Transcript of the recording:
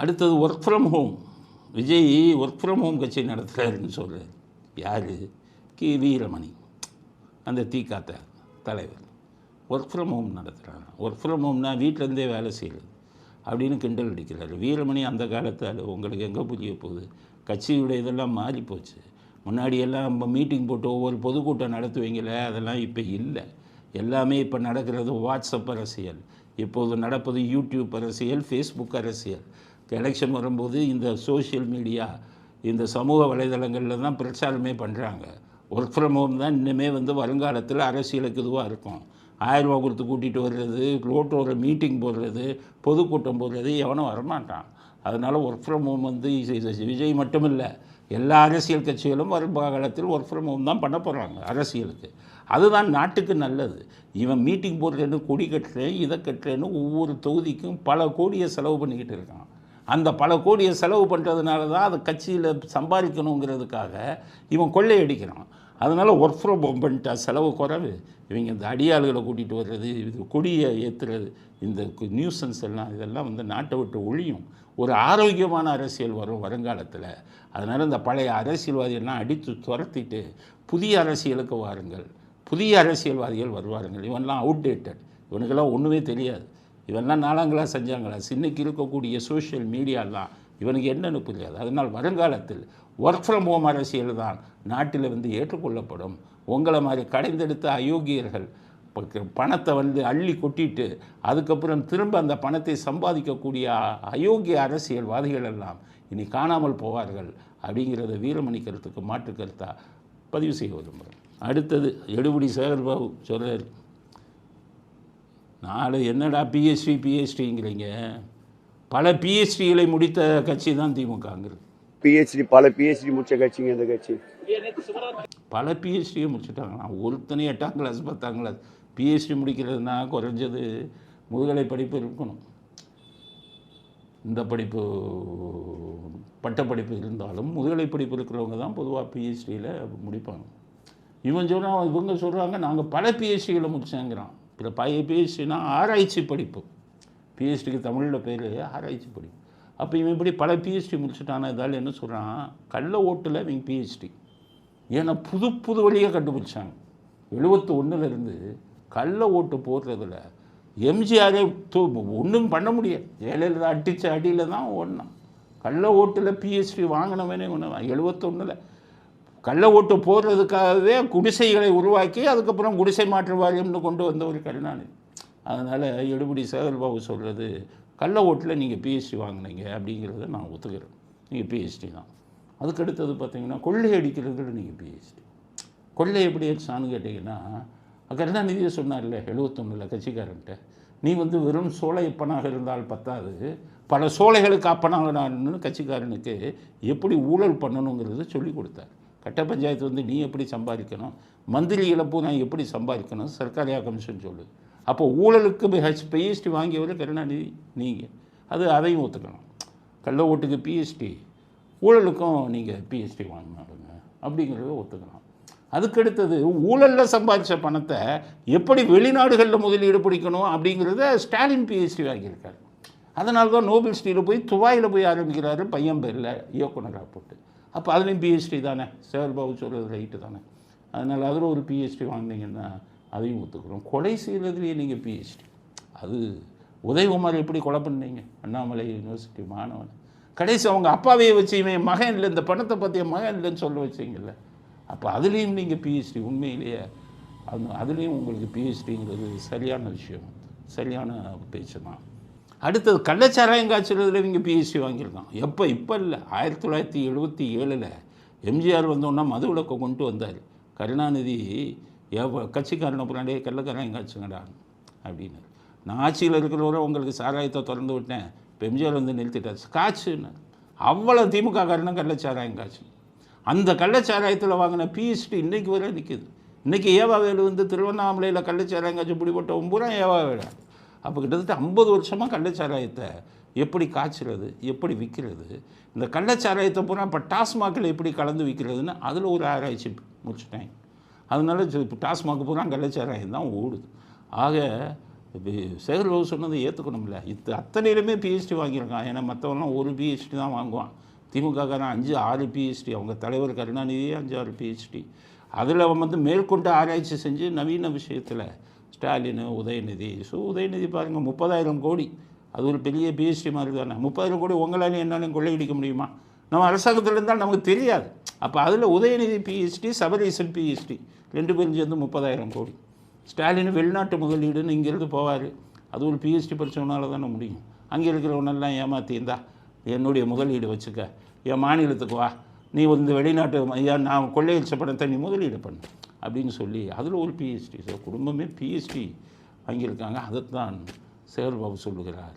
அடுத்தது work from home Vijay work from home கட்சி நடத்துகிறாருன்னு சொல்கிறார் யார்? கி. வீரமணி. அந்த தீக்காத்த தலைவர். ஒர்க் ஃப்ரம் ஹோம் நடத்துகிறாங்க ஒர்க் ஃப்ரம் ஹோம்னா வீட்டிலேருந்தே வேலை செய்கிறது அப்படின்னு கிண்டல் அடிக்கிறாரு. வீரமணி அந்த காலத்தால் உங்களுக்கு எங்கே புரிய போகுது? கட்சியுடைய இதெல்லாம் மாறி போச்சு. முன்னாடியெல்லாம் நம்ம மீட்டிங் போட்டு ஒவ்வொரு பொதுக்கூட்டம் நடத்துவீங்களே? அதெல்லாம் இப்போ இல்லை. எல்லாமே இப்போ நடக்கிறது வாட்ஸ்அப் அரசியல். இப்போது நடப்பது யூடியூப் அரசியல் ஃபேஸ்புக் அரசியல். எலெக்ஷன் வரும்போது இந்த சோஷியல் மீடியா இந்த சமூக வலைதளங்களில் தான் பிரச்சாரமே பண்ணுறாங்க ஒர்க் ஃப்ரம் ஹோம் தான் இன்னுமே வந்து வருங்காலத்தில் அரசியலுக்கு இதுவாக இருக்கும். ஆயிரம் ரூபா கொடுத்து கூட்டிகிட்டு வர்றது ரோட்டோட மீட்டிங் போடுறது பொதுக்கூட்டம் போடுறது எவனும் வரமாட்டான். அதனால் ஒர்க் ஃப்ரம் ஹோம் வந்து விஜய் மட்டும் இல்லை எல்லா அரசியல் கட்சிகளும் வரும் காலத்தில் ஒர்க் ஃப்ரம் ஹோம் தான் பண்ண போகிறாங்க அரசியலுக்கு. அதுதான் நாட்டுக்கு நல்லது. இவன் மீட்டிங் போடுறேன்னு கொடி கட்டுறேன் இதை கட்டுறேன்னு ஒவ்வொரு தொகுதிக்கும் பல கோடியை செலவு பண்ணிக்கிட்டு இருக்கான். அந்த பல கோடியை செலவு பண்ணுறதுனால தான் அதை கட்சியில் சம்பாதிக்கணுங்கிறதுக்காக இவன் கொள்ளையடிக்கிறான். அதனால் ஒர்க் ஃப்ரம் ஹோம் பண்ணிட்டா செலவு குறைவு. இவங்க இந்த அடியாளுகளை கூட்டிகிட்டு வர்றது இது கொடியை ஏற்றுறது இந்த நியூசன்ஸ் எல்லாம் இதெல்லாம் வந்து நாட்டை விட்டு ஒழியும். ஒரு ஆரோக்கியமான அரசியல் வரும் வருங்காலத்தில். அதனால் இந்த பழைய அரசியல்வாதியெல்லாம் அடித்து துரத்திட்டு புதிய அரசியலுக்கு வாருங்கள். புதிய அரசியல்வாதிகள் வருவாருங்கள். இவன்லாம் அவுடேட்டட் இவனுக்கெல்லாம் ஒன்றுமே தெரியாது. இவெல்லாம் நாலாங்களா செஞ்சாங்களா? இன்றைக்கி இருக்கக்கூடிய சோஷியல் மீடியாலாம் இவனுக்கு என்னன்னு புரியாது அதனால் வருங்காலத்தில் ஒர்க் ஃப்ரம் ஹோம் அரசியல் தான் நாட்டில் வந்து ஏற்றுக்கொள்ளப்படும். உங்களை மாதிரி கடைந்தெடுத்த அயோக்கியர்கள் பணத்தை வந்து அள்ளி கொட்டிட்டு அதுக்கப்புறம் திரும்ப அந்த பணத்தை சம்பாதிக்கக்கூடிய அயோக்கிய அரசியல்வாதிகள் எல்லாம் இனி காணாமல் போவார்கள் அப்படிங்கிறத வீரமணி கருத்துக்கு மாற்று கருத்தாக பதிவு செய்ய விரும்புகிறேன். அடுத்தது எடுபடி சேகர்பாபு சொல்கிறார் நாலு என்னடா பிஹெச்டி பிஹெச்டிங்கிறீங்க பல பிஹெச்டிகளை முடித்த கட்சி தான் திமுகங்கிறது. பிஹெச்டி பல பிஹெச்டி முடிச்ச கட்சிங்க இந்த கட்சி. பல பிஹெச்டியை முடிச்சுட்டாங்களாம் ஒருத்தனே எட்டாம் கிளாஸ் பத்தாம் கிளாஸ் பிஹெச்டி முடிக்கிறதுனா குறைஞ்சது முதுகலை படிப்பு இருக்கணும். இந்த படிப்பு பட்டப்படிப்பு இருந்தாலும் முதுகலை படிப்பு இருக்கிறவங்க தான் பொதுவாக பிஹெச்டியில் முடிப்பாங்க. இவன் சொல்கிறான் இவங்க சொல்கிறாங்க நாங்கள் பல பிஹெச்டிகளை முடிச்சாங்கிறான். இப்போ பழைய பிஹெச்டினா ஆராய்ச்சி படிப்பு. பிஹெச்டிக்கு தமிழில் பேர் ஆராய்ச்சி படிப்பு. அப்போ இவன் இப்படி பல பிஹெச்டி முடிச்சுட்டான. இதால் என்ன சொல்கிறான் கள்ள ஓட்டில் இவங்க பிஹெச்டி ஏன்னா புது புது வழியாக கண்டுபிடிச்சாங்க. எழுபத்தி ஒன்றுலேருந்து கள்ள ஓட்டு போடுறதுல எம்ஜிஆரே தூ ஒன்றும் பண்ண முடியாது. ஜெயலலிதா அடித்த அடியில் தான் ஓடினான். கள்ள ஓட்டில் பிஹெச்டி வாங்கினவனே ஒன்று எழுபத்தொன்னில் கள்ள ஓட்டு போடுறதுக்காகவே குடிசைகளை உருவாக்கி அதுக்கப்புறம் குடிசை மாற்று வாரியம்னு கொண்டு வந்த ஒரு கருணாநிதி. அதனால் எடுபடி சேகர்பாபு சொல்கிறது கள்ள ஓட்டில் நீங்கள் பிஹெச்டி வாங்கினீங்க அப்படிங்கிறத நான் ஒத்துக்கிறேன். நீங்கள் பிஹெச்டி தான். அதுக்கடுத்தது பார்த்தீங்கன்னா கொள்ளை அடிக்கிறதுல நீங்கள் பிஹெச்டி கொள்ளை எப்படி ஆச்சான்னு கேட்டிங்கன்னா கருணாநிதியை சொன்னார்ல எழுபத்தொன்னில் கட்சிக்காரன்ட்ட நீ வந்து வெறும் சோலையப்பனாக இருந்தால் பத்தாது. பல சோலைகளுக்கு அப்பனாக கட்சிக்காரனுக்கு எப்படி ஊழல் பண்ணணுங்கிறத சொல்லி கொடுத்தார். கட்ட பஞ்சாயத்து வந்து நீ எப்படி சம்பாதிக்கணும்? மந்திரி இழப்பு நான் எப்படி சம்பாதிக்கணும்? சர்க்காரியா கமிஷன் சொல்லு? அப்போ ஊழலுக்கு ஹெச் பிஎஸ்டி வாங்கியவர் கருணாநிதி நீங்கள் அது அதையும் ஒத்துக்கணும். கள்ள ஓட்டுக்கு பிஎஸ்டி ஊழலுக்கும் நீங்கள் பிஎஸ்டி வாங்கினாருங்க அப்படிங்கிறத ஒத்துக்கலாம் அதுக்கடுத்தது ஊழலில் சம்பாதிச்ச பணத்தை எப்படி வெளிநாடுகளில் முதலீடு பிடிக்கணும் அப்படிங்கிறத ஸ்டாலின் பிஎஸ்டி வாங்கியிருக்காரு. அதனால தான் நோபல் ஸ்டீலில் போய் துபாயில் போய் ஆரம்பிக்கிறாரு பையன் பேரில் இயக்குனராக போட்டு. அப்போ அதுலேயும் பிஹெச்டி தானே? சேகர்பாபு சொல்கிறது ரைட்டு தானே? அதனால் அதில் ஒரு பிஹெச்டி வாங்கினீங்கன்னா அதையும் ஒத்துக்கிறோம். கொலை செய்கிறதுலேயே நீங்கள் பிஹெச்டி அது உதயகுமார் எப்படி கொலை பண்ணீங்க? அண்ணாமலை யூனிவர்சிட்டி மாணவன். கடைசி அவங்க அப்பாவையே வச்சு இவன் மகன் இல்லை இந்த பணத்தை பற்றிய மகன் இல்லைன்னு சொல்ல வச்சிங்கல்ல. அப்போ அதுலேயும் நீங்கள் பிஹெச்டி உண்மையிலேயே அது அதுலேயும் உங்களுக்கு பிஹெச்டிங்கிறது சரியான விஷயம். சரியான பேச்சு தான். அடுத்தது கள்ளச்சாராயம் காய்ச்சறதுல இவங்க பிஎஸ்சி வாங்கியிருக்கான் எப்போ இப்போ இல்லை. ஆயிரத்தி தொள்ளாயிரத்தி எழுபத்தி ஏழில் எம்ஜிஆர் வந்தோன்னா மது விளக்கை கொண்டு வந்தார். கருணாநிதி எவ்வ கட்சிக்காரனை புறாண்டே கள்ளச்சாராயம் காய்ச்சுங்கடா அப்படின்னு. நான் ஆட்சியில் இருக்கிறவரை உங்களுக்கு சாராயத்தை திறந்து விட்டேன். இப்போ எம்ஜிஆர் வந்து நிறுத்திட்டார். காய்ச்சுன்னு. அவ்வளோ திமுக காரணம் கள்ளச்சாராயம் காய்ச்சு அந்த கள்ளச்சாராயத்தில் வாங்கின பிஎஸ்டி இன்றைக்கு வரை நிற்குது. இன்றைக்கி ஏவா வேலு வந்து திருவண்ணாமலையில் கள்ளச்சாராயம் காய்ச்சி பிடிபட்டவன் பூரா ஏவா வேலை அப்போ கிட்டத்தட்ட ஐம்பது வருஷமாக கள்ளச்சாராயத்தை எப்படி காய்ச்சுறது எப்படி விற்கிறது இந்த கள்ளச்சாராயத்தை பூரா இப்போ டாஸ்மாகில் எப்படி கலந்து விற்கிறதுன்னு அதில் ஒரு ஆராய்ச்சி முடிச்சுட்டேன். அதனால இப்போ டாஸ்மாக் பூரா கள்ளச்சாராயம் தான் ஓடுது. ஆக இப்போ சேகர்பாபு சொன்னதை ஏற்றுக்கணும்ல இது அத்தனையிலுமே பிஹெச்டி வாங்கியிருக்கான். ஏன்னா மற்றவெல்லாம் ஒரு பிஹெச்டி தான் வாங்குவான். திமுககாரன் அஞ்சு ஆறு பிஹெச்டி அவங்க தலைவர் கருணாநிதியே அஞ்சு ஆறு பிஹெச்டி அதில் அவன் வந்து மேற்கொண்டு ஆராய்ச்சி செஞ்சு நவீன விஷயத்தில் ஸ்டாலின் உதயநிதி. ஸோ உதயநிதி பாருங்கள் முப்பதாயிரம் கோடி. அது ஒரு பெரிய பிஎஸ்டி மாதிரி தானே. முப்பதாயிரம் கோடி உங்களாலையும் என்னாலையும் கொள்ளையடிக்க முடியுமா? நம்ம அரசாங்கத்தில் இருந்தால் நமக்கு தெரியாது. அப்போ அதில் உதயநிதி பிஹெச்டி சபரீசன் பிஹெச்டி ரெண்டு பேரும் சேர்ந்து முப்பதாயிரம் கோடி. ஸ்டாலின் வெளிநாட்டு முதலீடுன்னு இங்கேருந்து போவார். அது ஒரு பிஹெச்டி படித்தவனால தானே முடியும். அங்கே இருக்கிறவனெல்லாம் ஏமாத்தியிருந்தா என்னுடைய முதலீடு வச்சுக்க. என் மாநிலத்துக்கு வா. நீ வந்து வெளிநாட்டு ஐயா நான் கொள்ளையடிச்ச பணத்தை நீ முதலீடு பண்ணு. அப்படின்னு சொல்லி அதில் ஒரு பிஹெச்டி ஸோ குடும்பமே பிஹெச்டி வாங்கியிருக்காங்க. அதைத்தான் சேகர்பாபு சொல்லுகிறார்.